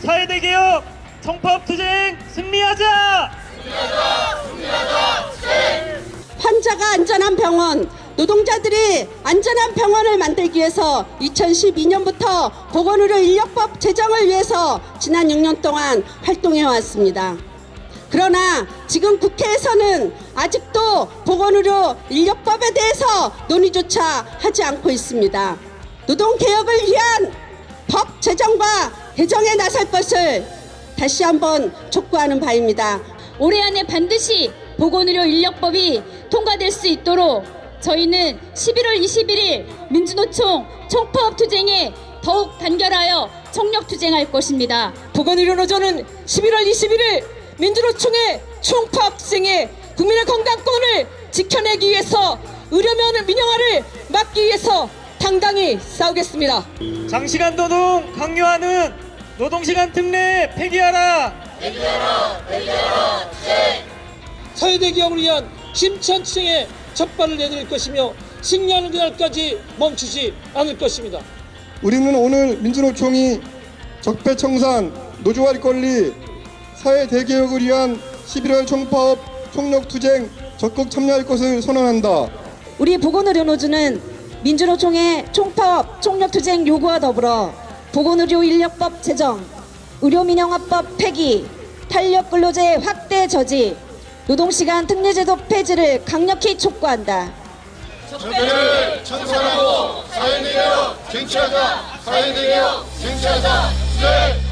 사회대 개혁 청파업 투쟁 승리하자! 환자가 안전한 병원, 노동자들이 안전한 병원을 만들기 위해서 2012년부터 보건의료 인력법 제정을 위해서 지난 6년 동안 활동해 왔습니다. 그러나 지금 국회에서는 아직도 보건의료 인력법에 대해서 논의조차 하지 않고 있습니다. 노동개혁을 위한 법 제정과 개정에 나설 것을 다시 한번 촉구하는 바입니다. 올해 안에 반드시 보건의료 인력법이 통과될 수 있도록 저희는 11월 21일 민주노총 총파업 투쟁에 더욱 단결하여 총력 투쟁할 것입니다. 보건의료 노조는 11월 21일 민주노총의 총파업 투쟁에 국민의 건강권을 지켜내기 위해서 의료면 민영화를 막기 위해서 당당히 싸우겠습니다. 장시간 노동 강요하는 노동시간 특례 폐기하라! 사회대기업을 위한 심천 투쟁에 첫발을 내드릴 것이며 승리하는 그날까지 멈추지 않을 것입니다. 우리는 오늘 민주노총이 적폐청산, 노조할 권리, 사회 대개혁을 위한 11월 총파업 총력투쟁 적극 참여할 것을 선언한다. 우리 보건의료노조는 민주노총의 총파업, 총력투쟁 요구와 더불어 보건의료 인력법 제정, 의료민영화법 폐기, 탄력근로제 확대 저지, 노동시간 특례제도 폐지를 강력히 촉구한다. 적폐를 청산하고 사회대개혁 쟁취하자 사회대개혁 쟁취하자 네.